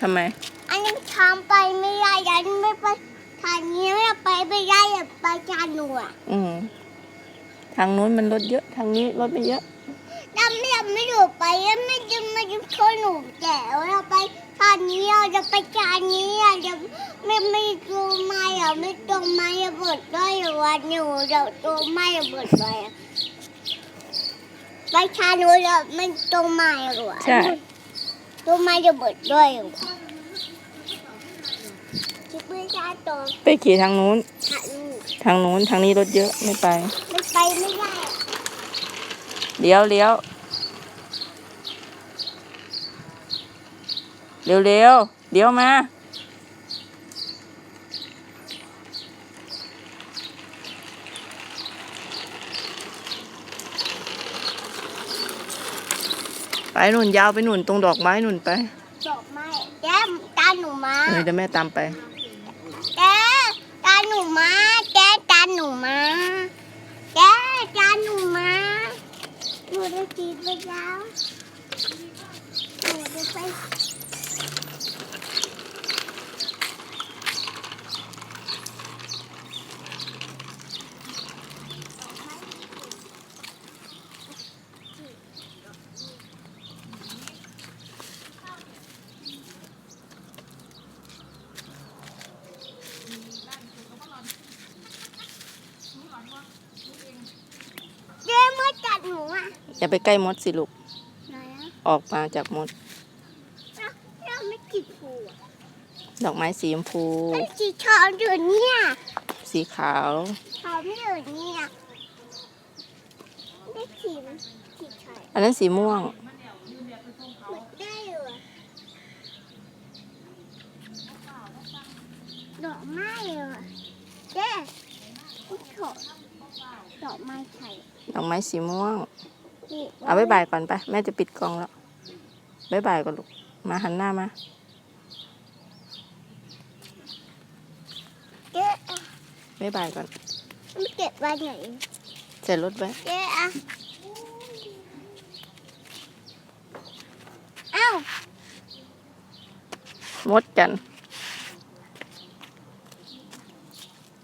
ทำไม อันนี้ทำไปไม่ได้ยันไม่ไปทางนี้ไม่ไปไม่ได้อย่าไปจานหนูอะอืมทางนู้นมันรถเยอะ ทางนี้รถไม่เยอะถ้าไม่ทำไม่หนูไปแล้วไม่จะไม่จะช่วยหนูแก่เราไปทางนี้เราจะไปจานนี้อะจะไม่ไม่ตรงไม้อะไม่ตรงไม้ระเบิดด้วยวันหนูเดี๋ยวตรงไม้ระเบิดด้วยอะไปชาหนูจะไม่ตรงไม้หรอใช่ ตรงไม้ระเบิดด้วยหรอคิดไม่ใช่ตรงไปขี่ทางนู้นทางนี้ทางนู้นทางนี้รถเยอะไม่ไปไม่ไปไม่ได้เลี้ยวเลี้ยวเร็วเร็วเลี้ยวมา หนุนยาวไปหนุนตรงดอกไม้หนุนไป ดอกไม้แก้มตาหนูมาเออเดี๋ยวแม่ตามไป แกตาหนูมาแกตาหนูมาแกตาหนูมาหนูจะจีบไปแล้ว เจ๊มาจัดหนูอะอย่าไปใกล้มดสิลูก ไหนอะออกมาจากมดแล้วแล้วไม่กี่ผูอะดอกไม้สีชมพูแล้วสีทองอยู่เนี่ยสีขาว ทองไม่อยู่เนี่ยไม่ขีมขีดไข่อันนั้นสีม่วง หมดได้เหรอดอกไม้เหรอเจ๊อุ๊ยโถ ดอกไม้ไข่ดอกไม้สีม่วง นี่เอาบ๊ายบายก่อนไป แม่จะปิดกล้องแล้วบ๊ายบายก่อนลูก มาหันหน้ามา เจ๊บ๊ายบายก่อนไม่เก็บไว้ไหนใส่รถไว้เจ๊อะเอ้า มดกัน